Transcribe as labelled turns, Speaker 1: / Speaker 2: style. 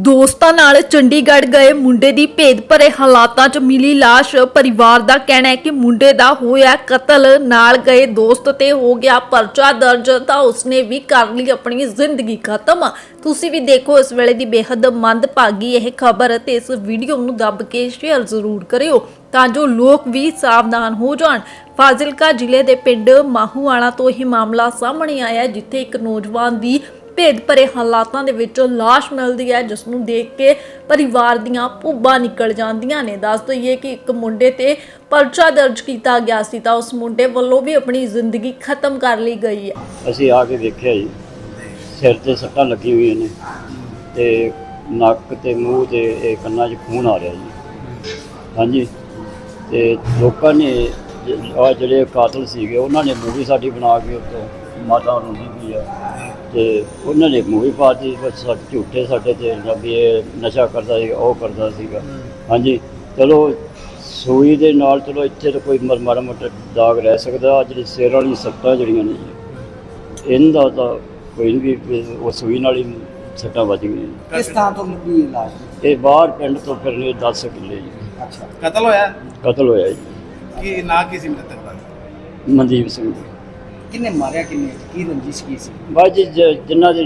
Speaker 1: ਦੋਸਤਾਂ ਨਾਲ ਚੰਡੀਗੜ੍ਹ ਗਏ। ਮੁੰਡੇ ਦੀ ਭੇਦ ਭਰੇ ਹਾਲਾਤਾਂ 'ਚ ਮਿਲੀ ਲਾਸ਼। ਪਰਿਵਾਰ ਦਾ ਕਹਿਣਾ ਹੈ ਕਿ ਮੁੰਡੇ ਦਾ ਹੋਇਆ ਕਤਲ। ਨਾਲ ਗਏ ਦੋਸਤ ਤੇ ਹੋ ਗਿਆ ਪਰਚਾ ਦਰਜ ਤਾਂ ਉਸਨੇ ਵੀ ਕਰ ਲਈ ਆਪਣੀ ਜ਼ਿੰਦਗੀ ਖਤਮ। ਤੁਸੀਂ ਵੀ ਦੇਖੋ ਇਸ ਵੇਲੇ ਦੀ ਬੇਹੱਦ ਮੰਦਭਾਗੀ ਇਹ ਖਬਰ ਤੇ ਇਸ ਵੀਡੀਓ ਨੂੰ ਦੱਬ ਕੇ ਸ਼ੇਅਰ ਜ਼ਰੂਰ ਕਰਿਓ ਤਾਂ ਜੋ ਲੋਕ ਵੀ ਸਾਵਧਾਨ ਹੋ ਜਾਣ। ਫਾਜ਼ਿਲਕਾ ਜ਼ਿਲ੍ਹੇ ਦੇ ਪਿੰਡ ਮਾਹੂਵਾਲਾ ਤੋਂ ਇਹ ਮਾਮਲਾ ਸਾਹਮਣੇ ਆਇਆ ਜਿੱਥੇ ਇੱਕ ਨੌਜਵਾਨ ਦੀ ਭੇਦ ਭਰੇ ਹਾਲਾਤਾਂ ਦੇ ਵਿੱਚ ਲਾਸ਼ ਮਿਲਦੀ ਹੈ ਜਿਸ ਨੂੰ ਦੇਖ ਕੇ ਪਰਿਵਾਰ ਦੀਆਂ ਭੁੱਬਾਂ ਨਿਕਲ ਜਾਂਦੀਆਂ ਨੇ। ਦੱਸ ਦਈਏ ਕਿ ਇੱਕ ਮੁੰਡੇ ਤੇ ਪਰਚਾ ਦਰਜ ਕੀਤਾ ਗਿਆ ਸੀ ਤਾਂ ਉਸ ਮੁੰਡੇ ਵੱਲੋਂ ਵੀ ਆਪਣੀ ਜ਼ਿੰਦਗੀ ਖਤਮ ਕਰ ਲਈ ਗਈ ਹੈ।
Speaker 2: ਅਸੀਂ ਆ ਕੇ ਵੇਖਿਆ ਜੀ। ਸਿਰ ਤੇ ਸੱਟਾਂ ਲੱਗੀਆਂ ਹੋਈਆਂ ਨੇ ਤੇ ਨੱਕ ਤੇ ਮੂੰਹ ਤੇ ਇਹ ਕੰਨਾਂ 'ਚ ਖੂਨ ਆ ਰਿਹਾ ਜੀ। ਹਾਂਜੀ। ਤੇ ਲੋਕਾਂ ਨੇ ਆ ਜਿਹੜੇ ਕਾਤਲ ਸੀਗੇ, ਉਹਨਾਂ ਨੇ ਮੂਵੀ ਸਾਡੀ ਬਣਾ ਕੇ ਉੱਤੇ ਮਾਤਾ ਰੋਂਦੀ ਵੀ ਆ। ਤੇ ਉਹਨਾਂ ਨੇ ਮੂਵੀ ਪਾਤੀ ਬਸ ਸਾਡੇ ਝੂਠੇ ਸਾਡੇ ਤੇ ਵੀ ਇਹ ਨਸ਼ਾ ਕਰਦਾ ਸੀ ਉਹ ਕਰਦਾ ਸੀਗਾ। ਹਾਂਜੀ ਚਲੋ ਸੂਈ ਦੇ ਨਾਲ ਚਲੋ ਇੱਥੇ ਤਾਂ ਕੋਈ ਮਾੜਾ ਮੋਟਾ ਦਾਗ ਰਹਿ ਸਕਦਾ ਆਹ ਜਿਹੜੀ ਸਿਰ ਵਾਲੀ ਸੱਟਾਂ ਜਿਹੜੀਆਂ ਨੇ ਇਹਦਾ ਤਾਂ ਕੋਈ ਨਹੀਂ ਵੀ ਉਹ ਸੂਈ ਨਾਲ ਹੀ ਸੱਟਾਂ ਵੱਜ ਗਈਆਂ
Speaker 3: ਕਿਸ ਥਾਂ ਤੋਂ ਲੱਗੀ ਇਹ ਲਾਸ਼
Speaker 2: ਇਹ ਬਾਹਰ ਪਿੰਡ ਤੋਂ ਫਿਰ ਨੇ 10 ਕਿੱਲੇ ਜੀ।
Speaker 3: ਅੱਛਾ।
Speaker 4: ਕਤਲ ਹੋਇਆ?
Speaker 2: ਕਤਲ ਹੋਇਆ ਜੀ।
Speaker 4: ਕਿ ਨਾ ਕਿਸੇ ਮ੍ਰਿਤਕ ਦਾ?
Speaker 2: ਮਨਦੀਪ ਸਿੰਘ। ਜੀ
Speaker 3: ਕਿੰਨੇ ਮਾਰਿਆ ਕਿੰਨੇ? ਕੀ ਰੰਜਿਸ਼ ਕੀ ਸੀ?
Speaker 2: ਬਾਅਦ ਜੀ ਜ-